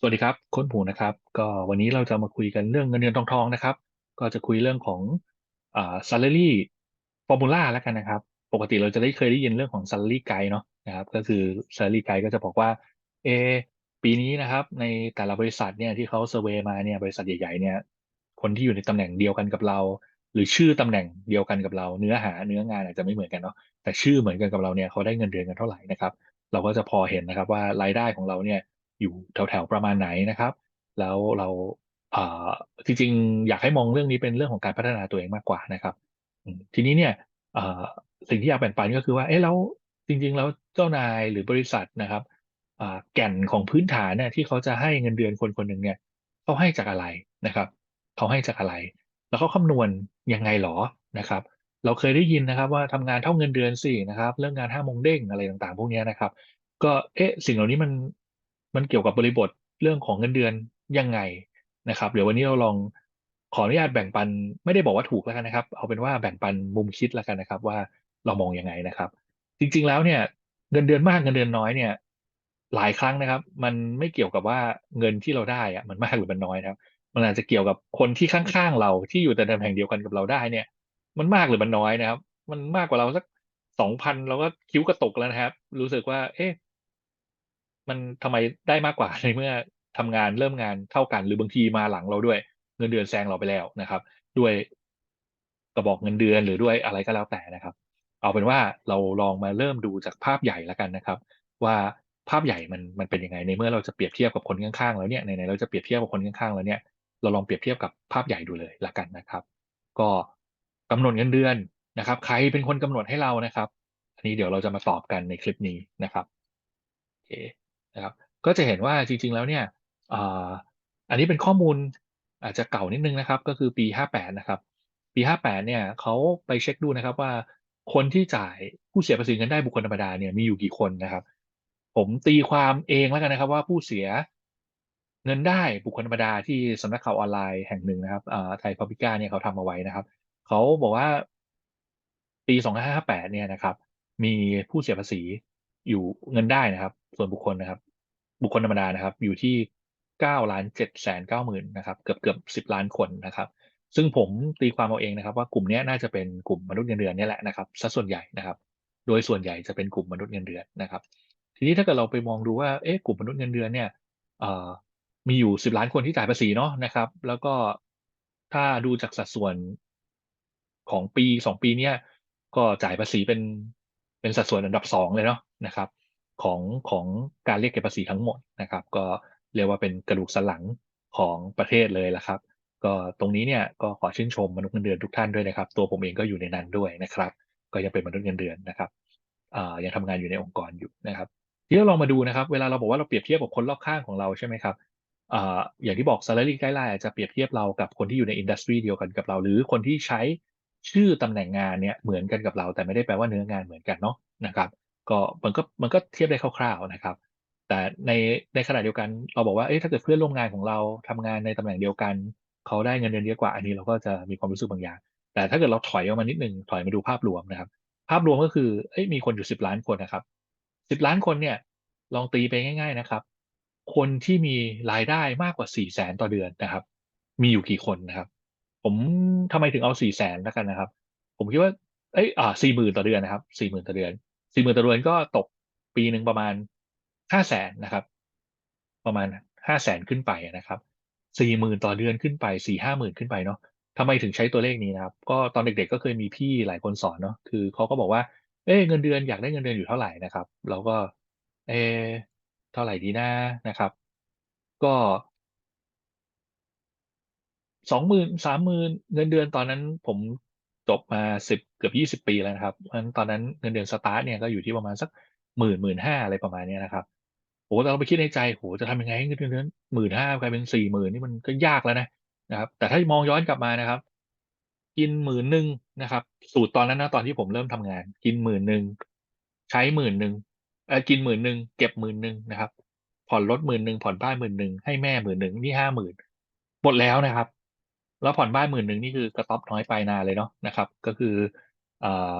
สวัสดีครับค้ชหมูนะครับ ก็วันนี้เราจะมาคุยกันเรื่องเงินเดือนทองทองนะครับ ก็จะคุยเรื่องของอ่า salary formula แล้วกันนะครับ ปกติเราจะได้เคยได้ยินเรื่องของ salary guide เนาะนะครับ ก็คือ salary guide ก็จะบอกว่า เอ ปีนี้นะครับ ในแต่ละบริษัทเนี่ยที่เขาเซอร์เวย์มาเนี่ยบริษัทใหญ่ๆเนี่ย คนที่อยู่ในตำแหน่งเดียวกันกับเรา หรือชื่อตำแหน่งเดียวกันกับเรา เนื้อหาเนื้องานอาจจะไม่เหมือนกันเนาะแต่ชื่อเหมือนกันกับเราเนี่ยเขาได้เงินเดือนกันเท่าไหร่นะครับ เราก็จะพอเห็นนะครับว่ารายได้ของเราเนี่ย อยู่แถวๆประมาณไหนนะครับ แล้วเราอ่อจริงๆอยากให้มองเรื่องนี้เป็นเรื่องของการพัฒนาตัวเองมากกว่านะครับ ทีนี้เนี่ยสิ่งที่อยากแบ่งปันก็คือว่าเอ๊ะแล้วจริง ๆ แล้วเจ้านายหรือบริษัทนะครับแก่นของพื้นฐานเนี่ยที่เขาจะให้เงินเดือนคนคนหนึ่งเนี่ยเขาให้จากอะไรนะครับเขาให้จากอะไร แล้วเขาคำนวณยังไงหรอนะครับ เราเคยได้ยินนะครับว่าทำงานเท่าเงินเดือนสินะครับ เรื่องงานห้าโมงเด้งอะไรต่างๆ พวกนี้นะครับ ก็เอ๊ะสิ่งเหล่านี้มัน มันเกี่ยวกับบริบทเรื่องของเงินเดือนยังไงนะครับ เดี๋ยววันนี้เราลองขออนุญาตแบ่งปัน ไม่ได้บอกว่าถูกแล้วกันนะครับ เอาเป็นว่าแบ่งปันมุมคิดแล้วกันนะครับ ว่าเรามองยังไงนะครับ จริงๆแล้วเนี่ย เงินเดือนมากเงินเดือนน้อยเนี่ย หลายครั้งนะครับ มันไม่เกี่ยวกับว่าเงินที่เราได้อะมันมากหรือมันน้อยนะครับ มันอาจจะเกี่ยวกับคนที่ข้างๆเราที่อยู่แต่ตำแหน่งเดียวกันกับเราได้เนี่ย มันมากหรือมันน้อยนะครับ มันมากกว่าเราสักสองพันเราก็คิ้วกระตกแล้วนะครับ รู้สึกว่า เอ๊ะ มันทำไมได้มากกว่าในเมื่อทำงานเริ่มงานเท่ากัน หรือบางทีมาหลังเราด้วย เงินเดือนแซงเราไปแล้วนะครับ ด้วยกระบอกเงินเดือนหรือด้วยอะไรก็แล้วแต่นะครับ เอาเป็นว่าเราลองมาเริ่มดูจากภาพใหญ่แล้วกันนะครับ ว่าภาพใหญ่มันมันเป็นยังไงในเมื่อเราจะเปรียบเทียบกับคนข้างๆแล้วเนี่ยไหนเราจะเปรียบเทียบกับคนข้างๆแล้วเนี่ยเราลองเปรียบเทียบกับภาพใหญ่ดูเลยละกันนะครับ ก็กำหนดเงินเดือนนะครับ ใครเป็นคนกำหนดให้เรานะครับอันนี้เดี๋ยวเราจะมาตอบกันในคลิปนี้นะครับโอเค นะครับก็จะเห็นว่าจริงๆแล้วเนี่ยอันนี้เป็นข้อมูลอาจจะเก่านิดนึงนะครับ ก็คือปี 58 นะครับ ปี 58 เนี่ยเขาไปเช็คดูนะครับว่าคนที่จ่ายผู้เสียภาษีเงินได้บุคคลธรรมดาเนี่ยมีอยู่กี่คนนะครับ ผมตีความเองแล้วกันนะครับ ว่าผู้เสียเงินได้บุคคลธรรมดาที่สำนักข่าวออนไลน์แห่งหนึ่งนะครับไทยพับลิก้าเนี่ยเขาทำเอาไว้นะครับเขาบอกว่าปี 2558 เนี่ยนะครับ มีผู้เสียภาษีอยู่เงินได้นะครับ ส่วนบุคคลนะครับ บุคคลธรรมดานะครับ อยู่ที่9ล้าน7แสน9หมื่นนะครับเกือบเกือบ10ล้านคนนะครับ ซึ่งผมตีความเอาเองนะครับ ว่ากลุ่มนี้น่าจะเป็นกลุ่มมนุษย์เงินเดือนนี่แหละนะครับสัดส่วนใหญ่นะครับ โดยส่วนใหญ่จะเป็นกลุ่มมนุษย์เงินเดือนนะครับ ทีนี้ถ้าเกิดเราไปมองดูว่าเอ๊ะกลุ่มมนุษย์เงินเดือนเนี่ยมีอยู่สิบล้านคนที่จ่ายภาษีเนาะนะครับ แล้วก็ถ้าดูจากสัดส่วนของปีสองปีเนี้ยก็จ่ายภาษีเป็นเป็นสัดส่วนอันดับสองเลยเนาะนะครับ ของของการเรียกเก็บภาษีทั้งหมดนะครับ ก็เรียกว่าเป็นกระดูกสันหลังของประเทศเลยละครับ ก็ตรงนี้เนี่ยก็ขอชื่นชมมนุษย์เงินเดือนทุกท่านด้วยนะครับ ตัวผมเองก็อยู่ในนั้นด้วยนะครับ ก็ยังเป็นมนุษย์เงินเดือนนะครับยังทำงานอยู่ในองค์กรอยู่นะครับทีนี้เราลองมาดูนะครับ เวลาเราบอกว่าเราเปรียบเทียบกับคนรอบข้างของเราใช่ไหมครับออย่างที่บอก salary guideline อาจจะเปรียบเทียบเรากับคนที่อยู่ในอินดัสทรีเดียวกันกับเรา หรือคนที่ใช้ชื่อตำแหน่งงานเนี่ยเหมือนกันกับเรา แต่ไม่ได้แปลว่าเนื้องานเหมือนกันเนาะนะครับ ก็มันก็มันก็เทียบได้คร่าวๆนะครับ แต่ในในขณะเดียวกันเราบอกว่าเอ๊ะถ้าเกิดเพื่อนร่วมงานของเราทำงานในตำแหน่งเดียวกัน เขาได้เงินเดือนเยอะกว่าอันนี้เราก็จะมีความรู้สึกบางอย่าง แต่ถ้าเกิดเราถอยออกมานิดนึงถอยมาดูภาพรวมนะครับ ภาพรวมก็คือเอ้ยมีคนอยู่สิบล้านคนนะครับสิบล้านคนเนี่ยลองตีไปง่าย ๆนะครับ คนที่มีรายได้มากกว่าสี่แสนต่อเดือนนะครับ มีอยู่กี่คนนะครับ ผมทำไมถึงเอาสี่แสนแล้วกันนะครับ ผมคิดว่าเอ้ยอ่าสี่หมื่นต่อเดือนนะครับสี่หมื่นต่อเดือน สี่หมื่นต่อเดือนก็ตกปีหนึ่งประมาณห้าแสนนะครับ ประมาณห้าแสนขึ้นไปนะครับสี่หมื่นต่อเดือนขึ้นไปสี่ห้าหมื่นขึ้นไปเนาะทำไมถึงใช้ตัวเลขนี้นะครับ ก็ตอนเด็กๆก็เคยมีพี่หลายคนสอนเนาะคือเขาก็บอกว่าเอ้เงินเดือนอยากได้เงินเดือนอยู่เท่าไหร่นะครับ เราก็ เออเท่าไหร่ดีนะนะครับ ก็สองหมื่นสามหมื่นเงินเดือนตอนนั้นผม จบมาสิบเกือบยี่สิบปีแล้วนะครับเพราะฉะนั้นตอนนั้นเงินเดือนสตาร์ทเนี่ยก็อยู่ที่ประมาณสักหมื่นหมื่นห้าอะไรประมาณนี้นะครับโอ้แต่เราไปคิดในใจโหจะทำยังไงให้เงินเดือนหมื่นห้ากลายเป็นสี่หมื่นนี่มันก็ยากแล้วนะนะครับ แต่ถ้ามองย้อนกลับมานะครับ กินหมื่นหนึ่งนะครับ สูตรตอนนั้นนะตอนที่ผมเริ่มทำงาน กินหมื่นหนึ่งใช้หมื่นหนึ่งเออกินหมื่นหนึ่งเก็บหมื่นหนึ่งนะครับ ผ่อนรถหมื่นหนึ่งผ่อนบ้านหมื่นหนึ่งให้แม่หมื่นหนึ่งนี่ห้าหมื่นหมดแล้วนะครับ แล้วผ่อนบ้านหมื่นหนึ่งนี่คือกระต๊อบน้อยปลานาเลยเนาะนะครับ ก็คือเอ่อ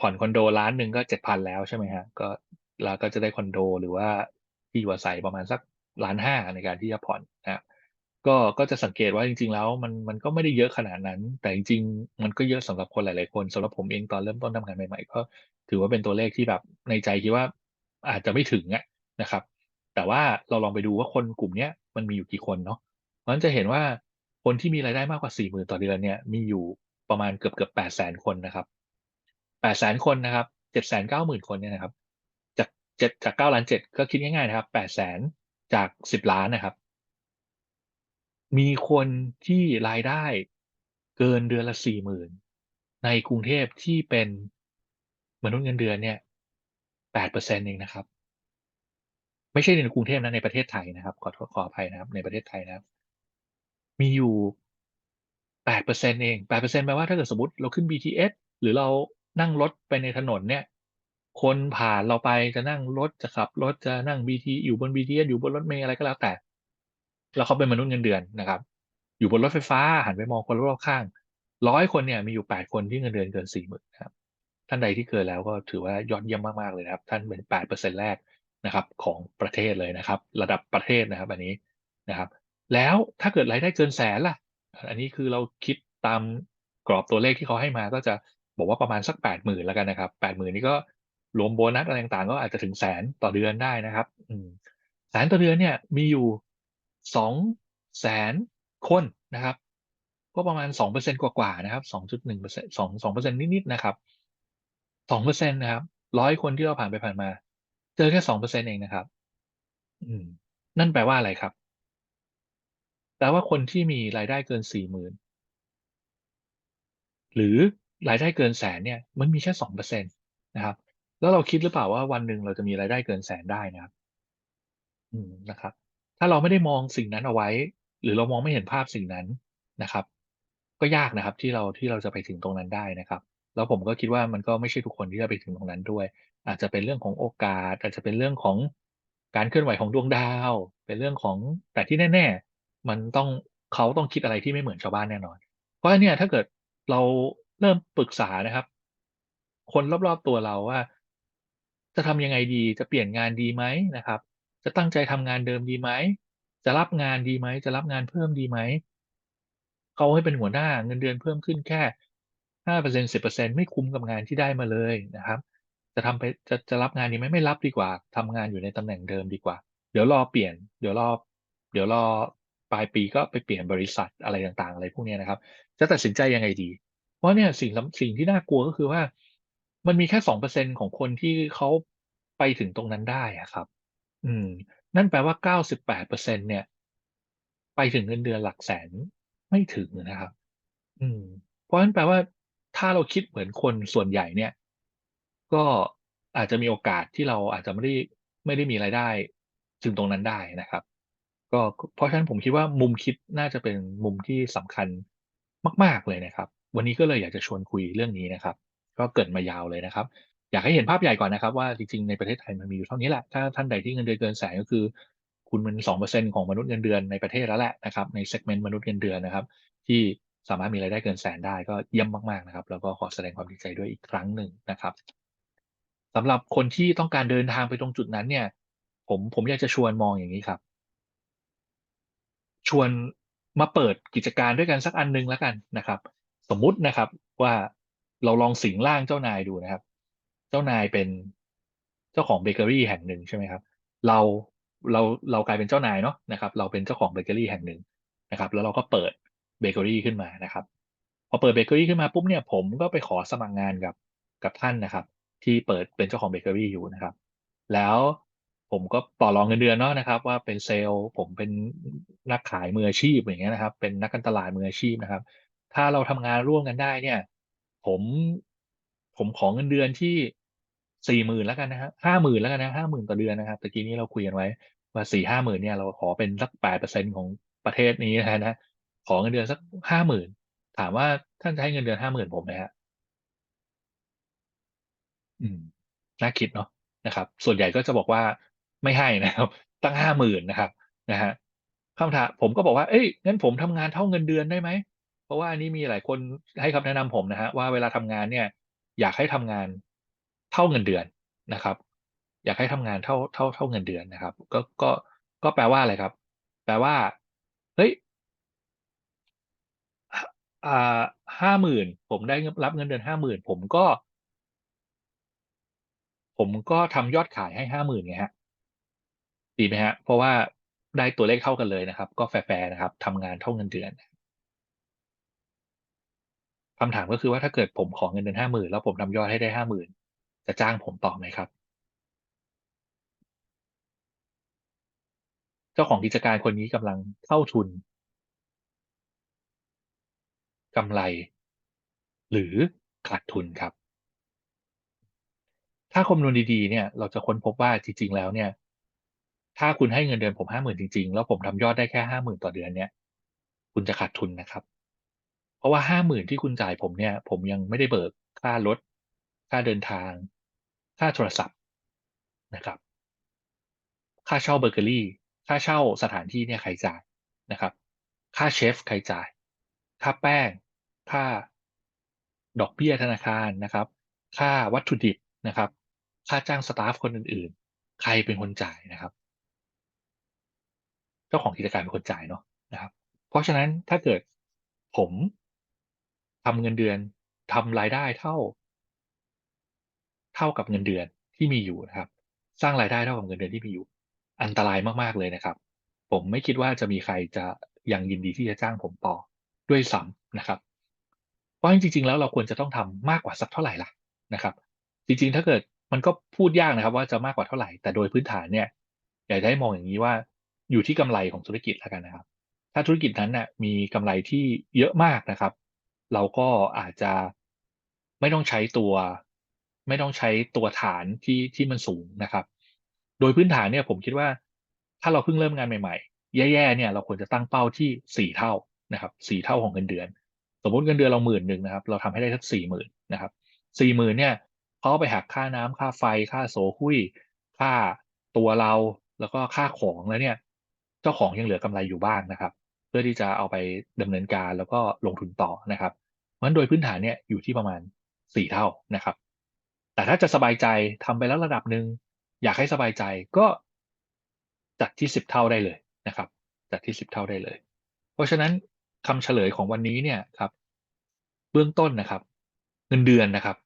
ผ่อนคอนโดล้านหนึ่งก็เจ็ดพันแล้วใช่ไหมฮะก็เราก็จะได้คอนโดหรือว่าที่อยู่อาศัยประมาณสักล้านห้าในการที่จะผ่อนนะก็ก็จะสังเกตว่าจริง ๆ แล้วมันมันก็ไม่ได้เยอะขนาดนั้น แต่จริงๆมันก็เยอะสำหรับคนหลายๆคนสำหรับผมเองตอนเริ่มต้นทำงานใหม่ๆก็ถือว่าเป็นตัวเลขที่แบบในใจคิดว่าอาจจะไม่ถึงอะนะครับ แต่ว่าเราลองไปดูว่าคนกลุ่มเนี้ยมันมีอยู่กี่คนเนาะเพราะฉะนั้นจะเห็นว่า คนที่มีรายได้มากกว่า40,000ต่อเดือนเนี่ยมีอยู่ประมาณเกือบๆ800,000คนนะครับ800,000คนนะครับ790,000คนเนี่ยนะครับ จากเจ็ดจาก9ล้าน7ก็คิดง่ายๆนะครับ800,000จาก10ล้านนะครับ มีคนที่รายได้เกินเดือนละ40,000ในกรุงเทพที่เป็นมนุษย์เงินเดือนเนี่ย8%เปอร์เซ็นต์เองนะครับ ไม่ใช่ในกรุงเทพนะในประเทศไทยนะครับ ขอขออภัยนะครับ ในประเทศไทยนะครับ มีอยู่ 8%เอง 8%แปลว่าถ้าเกิดสมมติเราขึ้น BTS หรือเรานั่งรถไปในถนนเนี่ย คนผ่านเราไปจะนั่งรถจะขับรถจะนั่ง BT อยู่บน BTS อยู่บนรถเมล์อะไรก็แล้วแต่ แล้วเขาเป็นมนุษย์เงินเดือนนะครับ อยู่บนรถไฟฟ้าหันไปมองคนรอบข้าง100คนเนี่ยมีอยู่8คนที่เงินเดือนเกิน40,000นครับ ท่านใดที่เกินแล้วก็ถือว่ายอดเยี่ยมมากๆเลยนะครับ ท่านเป็น8%แรกนะครับ ของประเทศเลยนะครับ ระดับประเทศนะครับ อันนี้นะครับ แล้วถ้าเกิดรายได้เกินแสนล่ะ อันนี้คือเราคิดตามกรอบตัวเลขที่เขาให้มาก็จะบอกว่าประมาณสัก80,000แล้วกันนะครับ80,000นี่ก็รวมโบนัสอะไรต่างๆ ก็อาจจะถึงแสนต่อเดือนได้นะครับอืมแสนต่อเดือนเนี่ยมีอยู่200,000คนนะครับ ก็ประมาณ2%กว่าๆนะครับ2.1% 2 2%นิดๆนะครับ2%นนะครับ100คนที่เราผ่านไปผ่านมา เจอแค่2%เปอร์เซ็นเองนะครับ อืม นั่นแปลว่าอะไรครับ ลว่าคนที่มีรายได้เกิน40,000หรือรายได้เกินแสนเนี่ยมันมีแค่2%นะครับ แล้วเราคิดหรือเปล่าว่าวันหนึ่งเราจะมีรายได้เกินแสนได้นะครับอืมนะครับ ถ้าเราไม่ได้มองสิ่งนั้นเอาไว้ หรือเรามองไม่เห็นภาพสิ่งนั้นนะครับ ก็ยากนะครับที่เราที่เราจะไปถึงตรงนั้นได้นะครับ แล้วผมก็คิดว่ามันก็ไม่ใช่ทุกคนที่จะไปถึงตรงนั้นด้วย อาจจะเป็นเรื่องของโอกาส อาจจะเป็นเรื่องของการเคลื่อนไหวของดวงดาว เป็นเรื่องของแต่ที่แน่ๆ มันต้องเขาต้องคิดอะไรที่ไม่เหมือนชาวบ้านแน่นอน เพราะเนี่ยถ้าเกิดเราเริ่มปรึกษานะครับ คนรอบๆตัวเราว่า จะทำยังไงดีจะเปลี่ยนงานดีไหมนะครับ จะตั้งใจทำงานเดิมดีไหมจะรับงานดีไหมจะรับงานเพิ่มดีไหมเขาให้เป็นหัวหน้าเงินเดือนเพิ่มขึ้นแค่5% 10%ไม่คุ้มกับงานที่ได้มาเลยนะครับ จะทำไปจะจะรับงานดีไหมไม่รับดีกว่าทำงานอยู่ในตำแหน่งเดิมดีกว่า เดี๋ยวรอเปลี่ยน เดี๋ยวรอ เดี๋ยวรอ ลายปีก็ไปเปลี่ยนบริษัทอะไรต่างๆ อะไรพวกนี้นะครับ จะตัดสินใจยังไงดี เพราะเนี่ยสิ่งสิ่งที่น่ากลัวก็คือว่า มันมีแค่2%ของคนที่เขาไปถึงตรงนั้นได้อะครับ อืม นั่นแปลว่า98%เนี่ย ไปถึงเงินเดือนหลักแสนไม่ถึงนะครับ อืม เพราะฉะนั้นแปลว่า ถ้าเราคิดเหมือนคนส่วนใหญ่เนี่ย ก็อาจจะมีโอกาสที่เราอาจจะไม่ได้ไม่ได้มีรายได้ ถึงตรงนั้นได้นะครับ ก็เพราะฉะนั้นผมคิดว่ามุมคิดน่าจะเป็นมุมที่สำคัญมาก ๆ เลยนะครับ วันนี้ก็เลยอยากจะชวนคุยเรื่องนี้นะครับ ก็เกริ่นมายาวเลยนะครับ อยากให้เห็นภาพใหญ่ก่อนนะครับ ว่าจริงๆในประเทศไทยมันมีอยู่เท่านี้แหละ ถ้าท่านใดที่เงินเดือนเกินแสนก็คือ คุณมันสองเปอร์เซ็นของมนุษย์เงินเดือนในประเทศแล้วแหละนะครับใน segment มนุษย์เงินเดือนนะครับ ที่สามารถมีรายได้เกินแสนได้ก็เยี่ยมมากๆนะครับ แล้วก็ขอแสดงความดีใจด้วยอีกครั้งหนึ่งนะครับสำหรับคนที่ต้องการเดินทางไปตรงจุดนั้นเนี่ย ผมผมอยากจะชวนมองอย่างงี้ครับ ชวนมาเปิดกิจการด้วยกันสักอันหนึ่งแล้วกันนะครับ สมมุตินะครับว่าเราลองสิงร่างเจ้านายดูนะครับ เจ้านายเป็นเจ้าของเบเกอรี่แห่งหนึ่งใช่ไหมครับ เราเราเรากลายเป็นเจ้านายเนาะนะครับ เราเป็นเจ้าของเบเกอรี่แห่งหนึ่งนะครับ แล้วเราก็เปิดเบเกอรี่ขึ้นมานะครับ พอเปิดเบเกอรี่ขึ้นมาปุ๊บเนี่ยผมก็ไปขอสมัครงานกับกับท่านนะครับ ที่เปิดเป็นเจ้าของเบเกอรี่อยู่นะครับ แล้ว ผมก็ต่อรองเงินเดือนเนาะนะครับ ว่าเป็นเซลส์ผมเป็นนักขายมืออาชีพอย่างเงี้ยนะครับ เป็นนักการตลาดมืออาชีพนะครับ ถ้าเราทำงานร่วมกันได้เนี่ย ผมผมขอเงินเดือนที่40,000แล้วกันนะครับ50,000แล้วกันนะ50,000ต่อเดือนนะครับตะกี้นี้เราคุยกันไว้ว่า4-50,000เนี่ยเราขอเป็นสัก8%ของประเทศนี้แล้วกันนะขอเงินเดือนสัก50,000ถามว่าท่านจะให้เงินเดือน50,000ผมไหมครับ?อืมน่าคิดเนาะนะครับ ส่วนใหญ่ก็จะบอกว่า ไม่ให้นะครับ ตั้ง50,000นนะครับนะครับคำถามผมก็บอกว่าเฮ้ยงั้นผมทำงานเท่าเงินเดือนได้ไหม?เพราะว่าอันนี้มีหลายคนให้คำแนะนำผมนะครับว่าเวลาทำงานเนี่ย อยากให้ทำงานเท่าเงินเดือนนะครับ อยากให้ทำงานเท่าเท่าเท่าเงินเดือนนะครับ ก็ก็กก็แปลว่าอะไรครับ แปลว่าเฮ้ยอ่าห้าหมื่นผมได้รับเงินเดือนห้าหมื่นผมก็ ผมก็ทำยอดขายให้ห้าหมื่นไงฮะ ดีไหมฮะ เพราะว่าได้ตัวเลขเท่ากันเลยนะครับ ก็แฟร์ๆนะครับทำงานเท่าเงินเดือนคำถามก็คือว่าถ้าเกิดผมขอเงินเดือนห้าหมื่นแล้วผมทำยอดให้ได้ห้าหมื่นจะจ้างผมต่อไหมครับ เจ้าของกิจการคนนี้กำลังเข้าทุนกำไร หรือขาดทุนครับ ถ้าคำนวณดีๆเนี่ย เราจะค้นพบว่าจริง ๆ แล้วเนี่ย ถ้าคุณให้เงินเดือนผมห้าหมื่นจริงๆ แล้วผมทำยอดได้แค่ห้าหมื่นต่อเดือนเนี่ย คุณจะขาดทุนนะครับ เพราะว่าห้าหมื่นที่คุณจ่ายผมเนี่ย ผมยังไม่ได้เบิกค่ารถ ค่าเดินทาง ค่าโทรศัพท์นะครับ ค่าเช่าเบเกอรี่ ค่าเช่าสถานที่เนี่ยใครจ่ายนะครับ ค่าเชฟใครจ่าย ค่าแป้ง ค่าดอกเบี้ยธนาคารนะครับ ค่าวัตถุดิบนะครับ ค่าจ้างสตาฟคนอื่นๆ ใครเป็นคนจ่ายนะครับ เจ้าของกิจการเป็นคนจ่ายเนาะนะครับ เพราะฉะนั้นถ้าเกิดผมทำเงินเดือนทำรายได้เท่า เท่ากับเงินเดือนที่มีอยู่นะครับ สร้างรายได้เท่ากับเงินเดือนที่มีอยู่ อันตรายมากๆเลยนะครับ ผมไม่คิดว่าจะมีใครจะยังยินดีที่จะจ้างผมต่อด้วยซ้ำนะครับ เพราะจริงๆแล้วเราควรจะต้องทำมากกว่าสักเท่าไหร่ล่ะนะครับ จริงๆ ถ้าเกิดมันก็พูดยากนะครับ ว่าจะมากกว่าเท่าไหร่แต่โดยพื้นฐานเนี่ยอยากจะให้มองอย่างนี้ว่า อยู่ที่กำไรของธุรกิจแล้วกันนะครับ ถ้าธุรกิจนั้นน่ะมีกำไรที่เยอะมากนะครับ เราก็อาจจะไม่ต้องใช้ตัว ไม่ต้องใช้ตัวฐานที่ที่มันสูงนะครับ โดยพื้นฐานเนี่ยผมคิดว่า ถ้าเราเพิ่งเริ่มงานใหม่ๆ แย่ๆเนี่ยเราควรจะตั้งเป้าที่สี่เท่านะครับสี่เท่าของเงินเดือน สมมติเงินเดือนเราหมื่นหนึ่งนะครับ เราทำให้ได้สักสี่หมื่นนะครับสี่หมื่นเนี่ยเขาไปหักค่าน้ำค่าไฟค่าโซหุ้ยค่าตัวเราแล้วก็ค่าของแล้วเนี่ย เจ้าของยังเหลือกำไรอยู่บ้างนะครับ เพื่อที่จะเอาไปดำเนินการแล้วก็ลงทุนต่อนะครับเพราะฉะนั้นโดยพื้นฐานเนี่ยอยู่ที่ประมาณสี่เท่านะครับ แต่ถ้าจะสบายใจทำไปแล้วระดับหนึ่งอยากให้สบายใจก็จัดที่สิบเท่าได้เลยนะครับ จัดที่สิบเท่าได้เลย เพราะฉะนั้นคำเฉลยของวันนี้เนี่ยครับ เบื้องต้นนะครับ เงินเดือนนะครับ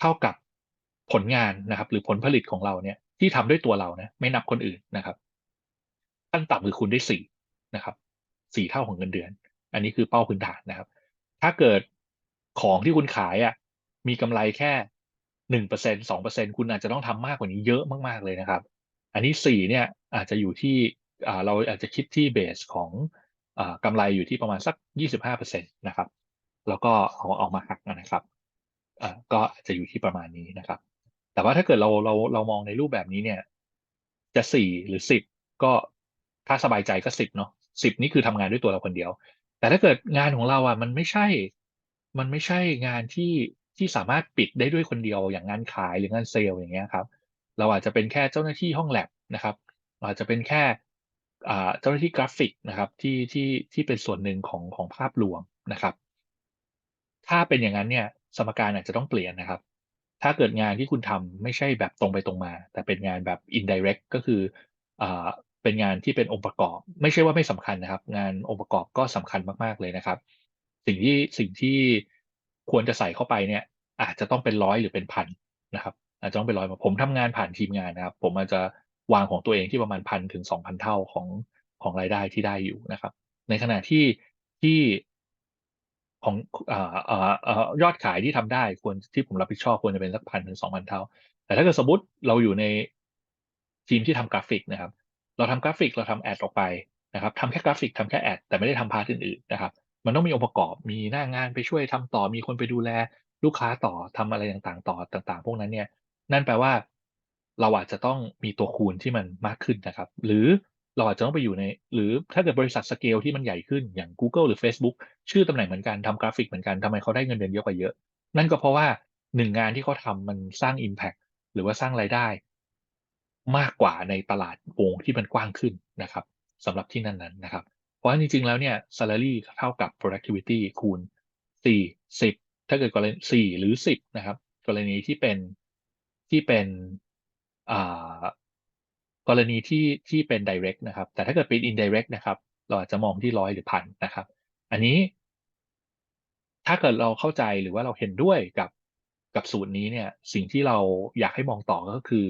เท่ากับผลงานนะครับ หรือผลผลิตของเราเนี่ยที่ทำด้วยตัวเรานะไม่นับคนอื่นนะครับ ขั้นต่ำคือคุณได้สี่นะครับสี่เท่าของเงินเดือน อันนี้คือเป้าพื้นฐานนะครับ ถ้าเกิดของที่คุณขายอะมีกำไรแค่หนึ่งเปอร์เซ็นสองเปอร์เซ็นคุณอาจจะต้องทำมากกว่านี้เยอะมากๆเลยนะครับ อันนี้สี่เนี่ยอาจจะอยู่ที่เราอาจจะคิดที่เบสของอกำไรอยู่ที่ประมาณสักยี่สิบห้าเปอร์เซ็นตนะครับ แล้วก็เอาเอามาหักนะครับก็อาจจะอยู่ที่ประมาณนี้นะครับ แต่ว่าถ้าเกิดเราเราเรามองในรูปแบบนี้เนี่ย จะสี่หรือสิบก็ ถ้าสบายใจก็สิบเนาะสิบนี่คือทำงานด้วยตัวเราคนเดียว แต่ถ้าเกิดงานของเราอะมันไม่ใช่ มันไม่ใช่งานที่ที่สามารถปิดได้ด้วยคนเดียวอย่างงานขายหรืองานเซลล์อย่างเงี้ยครับ เราอาจจะเป็นแค่เจ้าหน้าที่ห้องแลบนะครับ อาจจะเป็นแค่เจ้าหน้าที่กราฟิกนะครับที่ที่ที่เป็นส่วนหนึ่งของของภาพรวมนะครับ ถ้าเป็นอย่างนั้นเนี่ยสมการอาจจะต้องเปลี่ยนนะครับ ถ้าเกิดงานที่คุณทำไม่ใช่แบบตรงไปตรงมา แต่เป็นงานแบบ indirect ก็คืออ เป็นงานที่เป็นองค์ประกอบ ไม่ใช่ว่าไม่สำคัญนะครับ งานองค์ประกอบก็สำคัญมากๆเลยนะครับ สิ่งที่สิ่งที่ควรจะใส่เข้าไปเนี่ย อาจจะต้องเป็นร้อยหรือเป็นพันนะครับ อาจจะต้องเป็นร้อยผมทำงานผ่านทีมงานนะครับ ผมอาจจะวางของตัวเองที่ประมาณพันถึงสองพันเท่าของของรายได้ที่ได้อยู่นะครับ ในขณะที่ที่ของอยอดขายที่ทำได้ควรที่ผมรับผิดชอบควรจะเป็นสักพันถึงสองพันเท่า แต่ถ้าเกิดสมมติเราอยู่ในทีมที่ทำกราฟิกนะครับ เราทำกราฟิกเราทำแอดออกไปนะครับทำแค่กราฟิกทำแค่แอดแต่ไม่ได้ทำพาร์ทอื่นๆนะครับมันต้องมีองค์ประกอบมีหน้างานไปช่วยทำต่อมีคนไปดูแลลูกค้าต่อทำอะไรต่างๆ ต่อต่างๆ พวกนั้นเนี่ยนั่นแปลว่า เราอาจจะต้องมีตัวคูณที่มันมากขึ้นนะครับ หรือเราอาจจะต้องไปอยู่ใน หรือถ้าเกิดบริษัทสเกลที่มันใหญ่ขึ้นอย่าง Google หรือ Facebook ชื่อตำแหน่งเหมือนกันทำกราฟิกเหมือนกันทำไมเขาได้เงินเดือนเยอะกว่าเยอะ นั่นก็เพราะว่าหนึ่งงานที่เขาทามันสร้าง Impact หรือว่าสร้างรายได้ มากกว่าในตลาดวงที่มันกว้างขึ้นนะครับสำหรับที่นั้นๆนนะครับ เพราะฉะนั้นจริงๆแล้วเนี่ย salary เท่ากับ productivity คูณ 4 10 ถ้าเกิดกรณี4หรือ 10 นะครับ กรณีที่เป็นที่เป็นกรณีที่ที่เป็นไดเรกต์นะครับ แต่ถ้าเกิดเป็นอินไดเรกต์นะครับ เราอาจจะมองที่100หรือ1,000นะครับ อันนี้ ถ้าเกิดเราเข้าใจหรือว่าเราเห็นด้วยกับกับสูตรนี้เนี่ย สิ่งที่เราอยากให้มองต่อก็คือ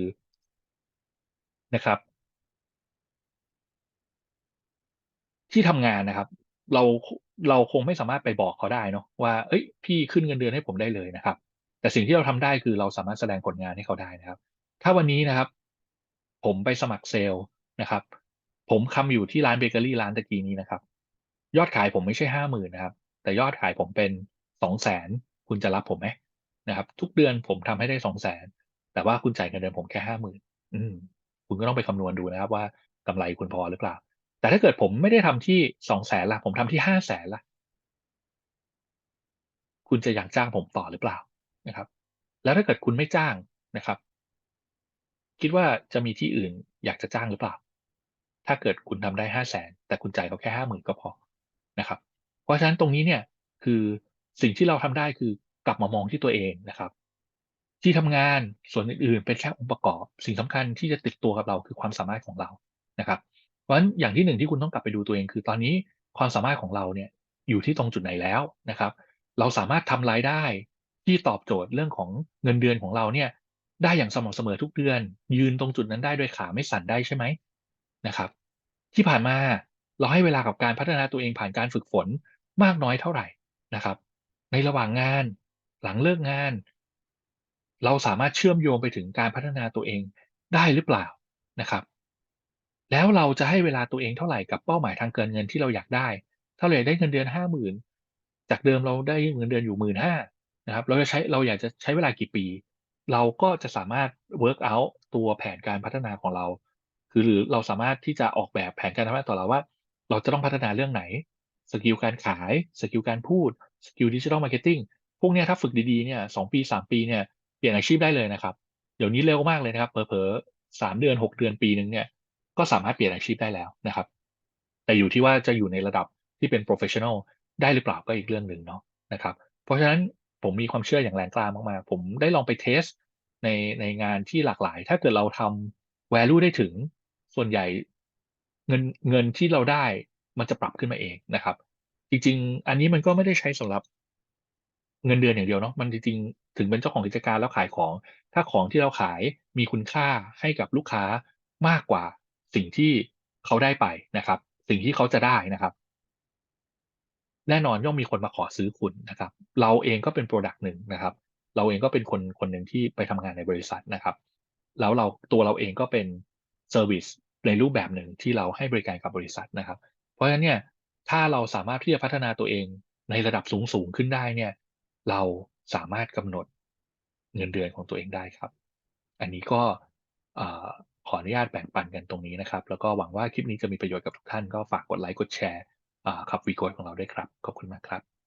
นะครับ ที่ทำงานนะครับ เราเราคงไม่สามารถไปบอกเขาได้เนาะว่าเฮ้ย พี่ขึ้นเงินเดือนให้ผมได้เลยนะครับ แต่สิ่งที่เราทำได้คือเราสามารถแสดงผลงานให้เขาได้นะครับ ถ้าวันนี้นะครับ ผมไปสมัครเซลส์นะครับ ผมทำอยู่ที่ร้านเบเกอรี่ร้านตะกี้นี้นะครับ ยอดขายผมไม่ใช่50,000นนะครับ แต่ยอดขายผมเป็น200,000คุณจะรับผมไหม?นะครับ ทุกเดือนผมทำให้ได้200,000แต่ว่าคุณจ่ายเงินเดือนผมแค่50,000อืม คุณก็ต้องไปคำนวณดูนะครับว่ากำไรคุณพอหรือเปล่า แต่ถ้าเกิดผมไม่ได้ทำที่200,000ล่ะผมทำที่500,000ล่ะคุณจะอยากจ้างผมต่อหรือเปล่า?นะครับ แล้วถ้าเกิดคุณไม่จ้างนะครับ คิดว่าจะมีที่อื่นอยากจะจ้างหรือเปล่า?ถ้าเกิดคุณทำได้500,000แต่คุณจ่ายเขาแค่50,000ก็พอนะครับ เพราะฉะนั้นตรงนี้เนี่ยคือสิ่งที่เราทำได้คือกลับมามองที่ตัวเองนะครับ ที่ทำงานส่วนอื่นๆ เป็นแค่องค์ประกอบ สิ่งสำคัญที่จะติดตัวกับเราคือความสามารถของเรานะครับ เพราะฉะนั้นอย่างที่1ที่คุณต้องกลับไปดูตัวเองคือตอนนี้ความสามารถของเราเนี่ยอยู่ที่ตรงจุดไหนแล้วนะครับ เราสามารถทำรายได้ที่ตอบโจทย์เรื่องของเงินเดือนของเราเนี่ยได้อย่างสม่ำเสมอทุกเดือน ยืนตรงจุดนั้นได้โดยขาไม่สั่นได้ใช่ไหม?นะครับ ที่ผ่านมาเราให้เวลากับการพัฒนาตัวเองผ่านการฝึกฝนมากน้อยเท่าไหร่นะครับ ในระหว่างงานหลังเลิกงาน เราสามารถเชื่อมโยงไปถึงการพัฒนาตัวเองได้หรือเปล่านะครับ แล้วเราจะให้เวลาตัวเองเท่าไหร่กับเป้าหมายทางเการเงินที่เราอยากได้ ถ้าเราอยากได้เงินเดือน50,000จากเดิมเราได้เงินเดือนอยู่15,000นะครับ เราจะใช้เราอยากจะใช้เวลากี่ปี เราก็จะสามารถเวิร์กเอาต์ตัวแผนการพัฒนาของเรา คือหรือเราสามารถที่จะออกแบบแผนการพัฒนาต่อเราว่า เราจะต้องพัฒนาเรื่องไหนสกิลการขายสกิลการพูดสกิล Digital Marketing พวกเนี้ยถ้าฝึกดีๆเนี่ย2ปี3ปีเนี่ย เปลี่ยนอาชีพได้เลยนะครับ เดี๋ยวนี้เร็วมากเลยนะครับเผลอๆ3เดือน6เดือนปีหนึ่งเนี่ยก็สามารถเปลี่ยนอาชีพได้แล้วนะครับ แต่อยู่ที่ว่าจะอยู่ในระดับที่เป็นโพรเฟสชันนัลได้หรือเปล่าก็อีกเรื่องหนึ่งเนาะนะครับ เพราะฉะนั้นผมมีความเชื่ออย่างแรงกล้ามากๆ ผมได้ลองไปเทสในในงานที่หลากหลาย ถ้าเกิดเราทำ Value ได้ถึงส่วนใหญ่เงินเงินที่เราได้มันจะปรับขึ้นมาเองนะครับ จริง ๆ อันนี้มันก็ไม่ได้ใช้สำหรับ เงินเดือนอย่างเดียวเนาะมันจริงๆถึงเป็นเจ้าของกิจการแล้วขายของ ถ้าของที่เราขายมีคุณค่าให้กับลูกค้ามากกว่าสิ่งที่เขาได้ไปนะครับ สิ่งที่เขาจะได้นะครับ แน่นอนย่อมมีคนมาขอซื้อคุณนะครับ เราเองก็เป็นพรดักต์หนึ่งนะครับ เราเองก็เป็นคนคนหนึ่งที่ไปทำงานในบริษัทนะครับ แล้วเราตัวเราเองก็เป็นเซอร์วิซในรูปแบบหนึ่งที่เราให้บริการกับบริษัทนะครับ เพราะฉะนั้นเนี่ยถ้าเราสามารถที่จะพัฒนาตัวเองในระดับสูงๆขึ้นได้เนี่ย เราสามารถกำหนดเงินเดือนของตัวเองได้ครับ อันนี้ก็ขออนุญาตแบ่งปันกันตรงนี้นะครับ แล้วก็หวังว่าคลิปนี้จะมีประโยชน์กับทุกท่านก็ฝากกดไลค์กดแชร์ขับวีโก้ของเราด้วยครับ ขอบคุณมากครับ